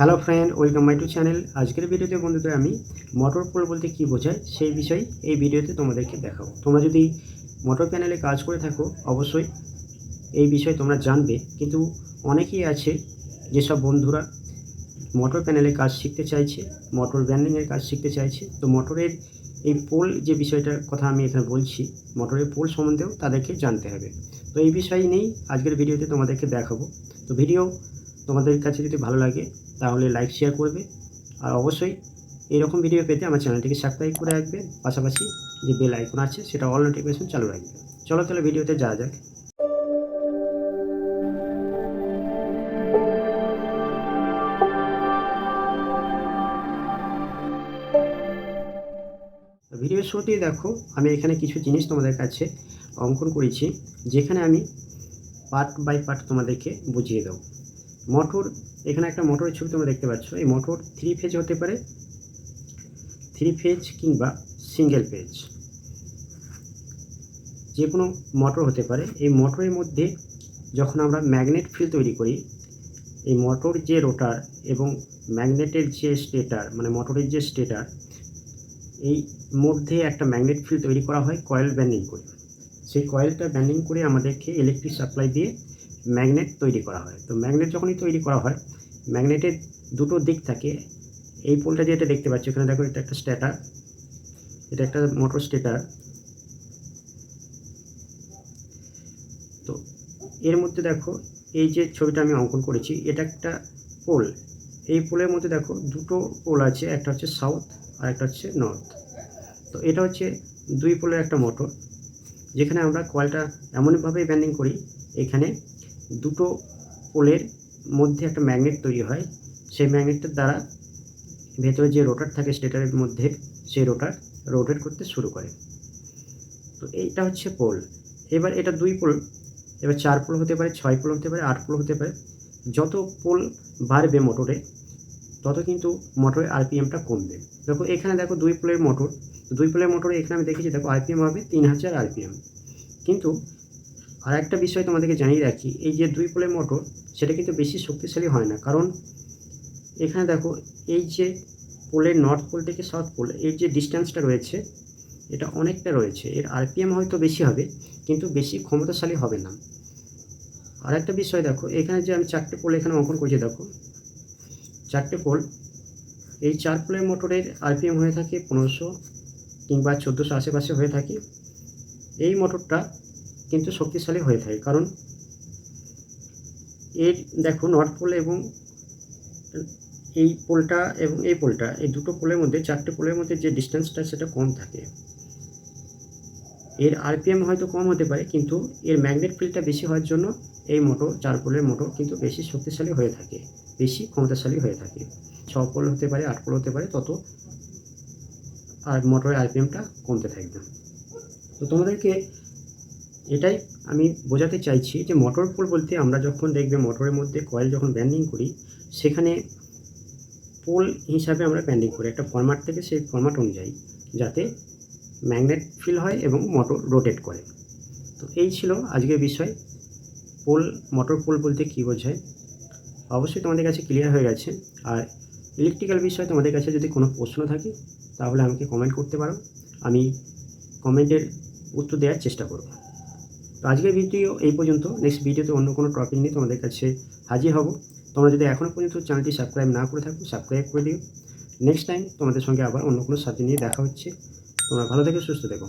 Hello friend welcome my to channel আজকের ভিডিওতে বন্ধুদের আমি মোটর পোল বলতে কী বোঝায় সেই বিষয় এই ভিডিওতে তোমাদেরকে দেখাবো। তোমরা যদি মোটর প্যানেলে কাজ করে থাকো, অবশ্যই এই বিষয়ে তোমরা জানবে। কিন্তু অনেকেই আছে যেসব বন্ধুরা মোটর প্যানেলে কাজ শিখতে চাইছে মোটর ব্যান্ডিংয়ের কাজ শিখতে চাইছে, তো মোটরের এই পোল যে বিষয়টার কথা আমি এখানে বলছি মোটরের পোল সম্বন্ধেও তাদেরকে জানতে হবে। তো এই বিষয় নিয়েই আজকের ভিডিওতে তোমাদেরকে দেখাবো। তো ভিডিও তোমাদের কাছে যদি ভালো লাগে, তাহলে লাইক শেয়ার করবে। আর অবশ্যই এরকম ভিডিও পেতে আমার চ্যানেলটিকে সাবস্ক্রাইব করে রাখবে। পাশাপাশি যে বেল আইকন আছে, সেটা অল নোটিফিকেশন চালু রাখবে। চলো তাহলে ভিডিওতে যাওয়া যাক। ভিডিওর শুরুতেই দেখো, আমি এখানে কিছু জিনিস তোমাদের কাছে অঙ্কন করেছি, যেখানে আমি পার্ট বাই পার্ট তোমাদেরকে বুঝিয়ে দেবো। মোটর এখানে একটা মোটরের ছবি তোমরা দেখতে পাচ্ছ। এই মোটর থ্রি ফেজ হতে পারে। থ্রি ফেজ কিংবা সিঙ্গেল ফেজ যে কোনো মোটর হতে পারে। এই মোটরের মধ্যে যখন আমরা ম্যাগনেট ফিল্ড তৈরি করি, এই মোটর যে রোটার এবং ম্যাগনেটের যে স্টেটার মানে মোটরের যে স্টেটার এই মধ্যে একটা ম্যাগনেট ফিল্ড তৈরি করা হয় কয়েল ব্যান্ডিং করে। সেই কয়েলটা ব্যান্ডিং করে আমাদেরকে ইলেকট্রিক সাপ্লাই দিয়ে ম্যাগনেট তৈরি করা হয়। তো ম্যাগনেট যখনই তৈরি করা হয়, ম্যাগনেটের দুটো দিক থাকে। এই পোলটা যেটা দেখতে পাচ্ছি, এখানে দেখো এটা একটা স্ট্যাটার, এটা একটা মোটর স্টেটার তো এর মধ্যে দেখো, এই যে ছবিটা আমি অঙ্কন করেছি, এটা একটা পোল। এই পোলের মধ্যে দেখো দুটো পোল আছে, একটা হচ্ছে সাউথ আর একটা হচ্ছে নর্থ। তো এটা হচ্ছে দুই পোলের একটা মোটর, যেখানে আমরা কয়েলটা এমনভাবেই ব্যান্ডিং করি, এখানে দুটো পোলের মধ্যে একটা ম্যাগনেট তৈরি হয়। সেই ম্যাগনেটটার দ্বারা ভেতরে যে রোটার থাকে স্টেটারের মধ্যে সেই রোটার রোটেট করতে শুরু করে। তো এইটা হচ্ছে পোল। এবার এটা দুই পোল, এবার চার পোল হতে পারে, ছয় পোল হতে পারে, আট পোল হতে পারে। যত পোল বাড়বে মোটরে, তত কিন্তু মোটরের আরপিএমটা কমবে। দেখো এখানে দেখো দুই পোলের মোটর, দুই পোলের মোটরে এখানে আমি দেখেছি, দেখো আরপিএম হবে তিন হাজার আরপিএম। কিন্তু আর একটা বিষয় তোমাদেরকে জানিয়ে রাখি, এই যে দুই পোলের মোটর সেটা কিন্তু বেশি শক্তিশালী হয় না। কারণ এখানে দেখো, এই যে পোলের নর্থ পোল থেকে সাউথ পোল এর যে ডিস্টেন্সটা রয়েছে, এটা অনেকটা রয়েছে। এর আরপিএম হয়তো বেশি হবে, কিন্তু বেশি ক্ষমতাশালী হবে না। আর একটা বিষয় দেখো, এখানে যে আমি চারটে পোল এখানে অঙ্কন করছি, দেখো। চারটে পোল এই চার পোলের মোটরের আরপিএম হয়ে থাকে পনেরোশো কিংবা চোদ্দোশো আশেপাশে হয়ে থাকে। এই মোটরটা কিন্তু শক্তিশালী হয়ে থাকে। কারণ এর দেখো নর্থ পোল এবং এই পোলটা এবং এই পোলটা এই দুটো পোলের মধ্যে, চারটে পোলের মধ্যে যে ডিস্টেন্সটা সেটা কম থাকে। এর আরপিএম হয়তো কম হতে পারে, কিন্তু এর ম্যাগনেট ফিল্ডটা বেশি হওয়ার জন্য এই মোটর চার পোলের মোটর কিন্তু বেশি শক্তিশালী হয়ে থাকে, বেশি ক্ষমতাশালী হয়ে থাকে। ছ পোল হতে পারে, আট পোল হতে পারে, তত আর মোটরের আরপিএমটা কমতে থাকবে তো তোমাদেরকে এটাই আমি বোঝাতে চাইছি যে মোটর পোল বলতে আমরা যখন দেখবে মোটরের মধ্যে কয়েল যখন ব্যান্ডিং করি, সেখানে পোল হিসাবে আমরা ব্যান্ডিং করি। একটা ফরম্যাট থেকে সেই ফরম্যাট অনুযায়ী যাতে ম্যাগনেট ফিল হয় এবং মোটর রোটেট করে। তো এই ছিল আজকের বিষয়। পোল মোটর পোল বলতে কী বোঝায়? অবশ্যই তোমাদের কাছে ক্লিয়ার হয়ে গেছে। আর ইলেকট্রিক্যাল বিষয়ে তোমাদের কাছে যদি কোনো প্রশ্ন থাকে, তাহলে আমাকে কমেন্ট করতে পারো। আমি কমেন্টের উত্তর দেওয়ার চেষ্টা করব। তো আজকের ভিডিও এই পর্যন্ত। নেক্সট ভিডিওতে অন্য কোনো টপিক নিয়ে তোমাদের কাছে হাজির হব। তোমরা যদি এখনও পর্যন্ত চ্যানেলটি সাবস্ক্রাইব না করে থাকো সাবস্ক্রাইব করে দিও। নেক্সট টাইম তোমাদের সঙ্গে আবার অন্য কোনো সাথে নিয়ে দেখা হচ্ছে। তোমরা ভালো থেকে, সুস্থ থেকো।